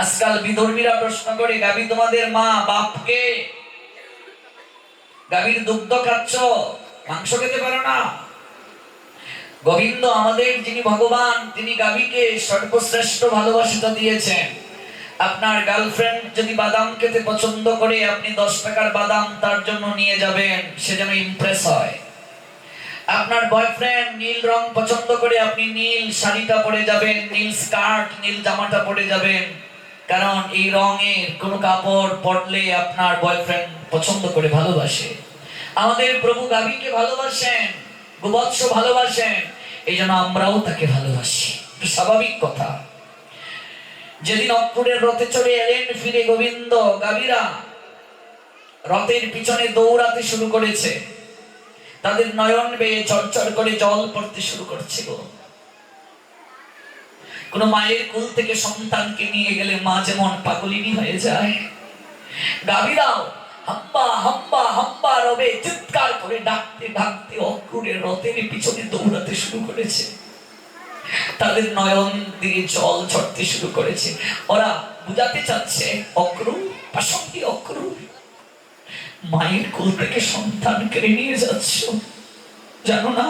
আজকাল বিধর্মীরা প্রশ্ন করে, গাবি, তোমাদের মা বাপকে? গাভীর দুগ্ধ খাচ্ছ? মাংস খেতে পারো না? গোবিন্দ আমাদের, যিনি ভগবান, তিনি গাভীকে সর্বশ্রেষ্ঠ ভালোবাসিতা দিয়েছেন। আপনার গার্লফ্রেন্ড যদি বাদাম খেতে পছন্দ করে, আপনি দশ টাকার বাদাম তার জন্য নিয়ে যাবেন, সে যেন ইমপ্রেস হয়। আপনার বয়ফ্রেন্ড নীল রং পছন্দ করে, আপনি নীল শাড়িটা পরে যাবেন, নীল স্কার্ট নীল জামাটা পরে যাবেন। কারণ এই রঙের কোনো কাপড় পরলে আপনার বয়ফ্রেন্ড পছন্দ করে ভালোবাসে। আমাদের প্রভু গাভীকে ভালোবাসেন, গোবৎস ভালোবাসেন এই জন্য আমরাও তাকে ভালোবাসি। স্বাভাবিক কথা। যেদিন অক্টোরের রথে চড়ে এলেন ফিরে গোবিন্দ, গাভীরা রথের পিছনে দৌড়াতে শুরু করেছে। তাদের নয়ন বেয়ে চরচর করে জল পড়তে শুরু করছিল। কোন মায়ের কোল থেকে সন্তানকে নিয়ে গেলে মা যেমন পাগলিনী হয়ে যায় গাভীরাও হাম্বা হাম্বা হাম্বা রবে, চিৎকার করে ডাকতে ডাকতে অক্রুরে রথের পিছনে দৌড়াতে শুরু করেছে। তাদের নয়ন দিয়ে জল ঝরতে শুরু করেছে। ওরা বুঝাতে চাচ্ছে, অক্রু পাশন্তি অক্রু, মায়ের কোল থেকে সন্তান কেড়ে নিয়ে যাচ্ছ, জানো না?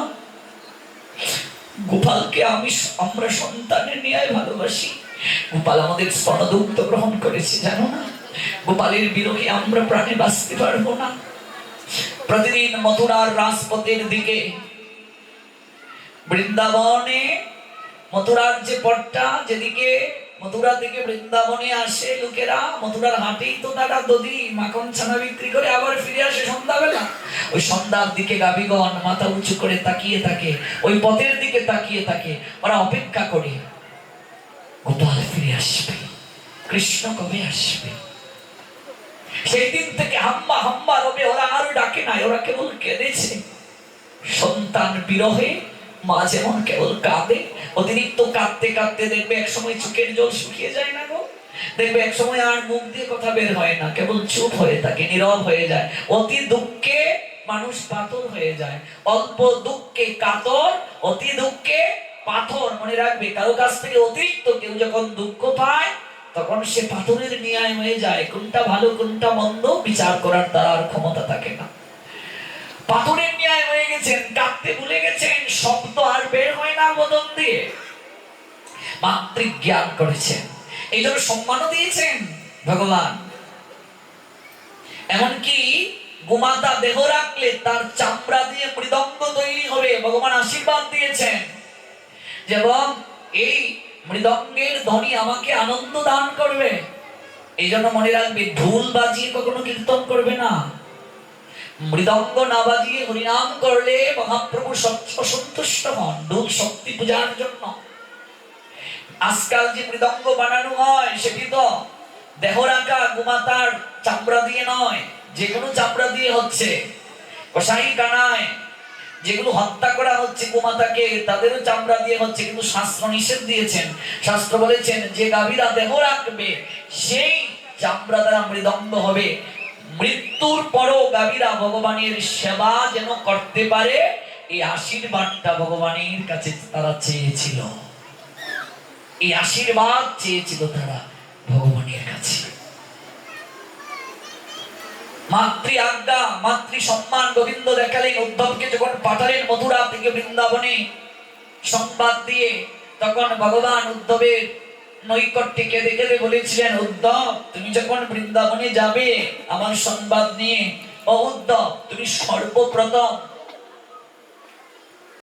গোপালকে আমি আমরা সন্তানের নিয়ে ভালোবাসি। গোপাল আমাদের স্তনদুগ্ধ গ্রহণ করেছে, জানো না? গোপালের বিরহে আমরা প্রাণে বাঁচতে পারব না। প্রতিদিন মথুরার রাজপথের দিকে বৃন্দাবনে মথুরার যে পটটা যেদিকে মথুরা থেকে বৃন্দাবনে আসে লোকেরা। মথুরার হাটেই তো তারা দধি মাখন ছানা বিক্রি করে আবার ফিরে আসে সন্ধ্যাবেলা। ওই সন্ধ্যার দিকে গাবিগণ মাথা উঁচু করে তাকিয়ে থাকে, ওই পথের দিকে তাকিয়ে থাকে, ওরা অপেক্ষা করে, গোপাল ফিরে আসবে, কৃষ্ণ কবে আসবে? সেই দিন থেকে হাম্বা হাম্বা রবে, ওরা আর ডাকে নাই, ওরা কেবল কেঁদেছে। সন্তান বিরহে মা যেমন কেবল কাঁদে। অতিরিক্ত কাঁদতে কাঁদতে দেখবে এক সময় চোখের জল শুকিয়ে যায় না গো। দেখবে এক সময় আর মুখ দিয়ে কথা বের হয় না, কেবল চুপ হয়ে থাকে, নীরব হয়ে যায়। অতি দুঃখে মানুষ পাথর হয়ে যায়। অল্প দুঃখে কাতর, অতি দুঃখে পাথর মনে রাখবে। কারও কাছ থেকে অতিরিক্ত কেউ যখন দুঃখ পায়, তখন সে পাথরের ন্যায় হয়ে যায়। কোনটা ভালো, কোনটা মন্দ, বিচার করার তার ক্ষমতা থাকে না। পাথরের ন্যায় হয়ে গেছেন দিয়ে মাতৃক জ্ঞান করেছেন এই জন্য সম্মানও দিয়েছেন ভগবান। এমনকি গোমাতা দেহ রাখলে তার চামড়া দিয়ে মৃদঙ্গ তৈরি হবে, ভগবান আশীর্বাদ দিয়েছেন। যেমন এই মৃদঙ্গের ধ্বনি আমাকে আনন্দ দান করবে। এই জন্য মনে রাখবে, ঢোল বাজিয়ে কখনো কীর্তন করবে না। মৃদঙ্গ না বাজিয়ে হরিনাম করলে মহাপ্রভু সৎ- অসন্তুষ্ট হন ঢোল শক্তি পূজার জন্য। আজকাল যে মৃদঙ্গ বানানো হয়, সেটি তো দেহ রাখা গোমাতার চামড়া দিয়ে নয় যে চামড়া দিয়ে হচ্ছে। কষাই কানায় যেগুলো হত্যা করা হচ্ছে গোমাতাকে, তাদেরও চামড়া দিয়ে হচ্ছে, কিন্তু শাস্ত্র নিষেধ দিয়েছেন। শাস্ত্র বলেছেন, যে গাভীরা দেহ রাখবে, সেই চামড়া দ্বারা মৃদঙ্গ হবে। মৃত্যুর পরও গাভীরা ভগবানের সেবা যেন করতে পারে, এই আশীর্বাদটা ভগবানের কাছে তারা চেয়েছিল। এই আশীর্বাদ চেয়েছিল তারা ভগবানের কাছে। মাতৃ আজ্ঞা, মাতৃ সম্মান গোবিন্দ দেখালেন উদ্ধবকে যখন পাঠালেন মথুরা থেকে বৃন্দাবনে সংবাদ দিয়ে, তখন ভগবান উদ্ধবের নৈকট্যে দেখে বলেছিলেন, উদ্ধব, তুমি যখন বৃন্দাবনে যাবে, আমার সংবাদ নিয়ে ও উদ্ধব, তুমি সর্বপ্রথম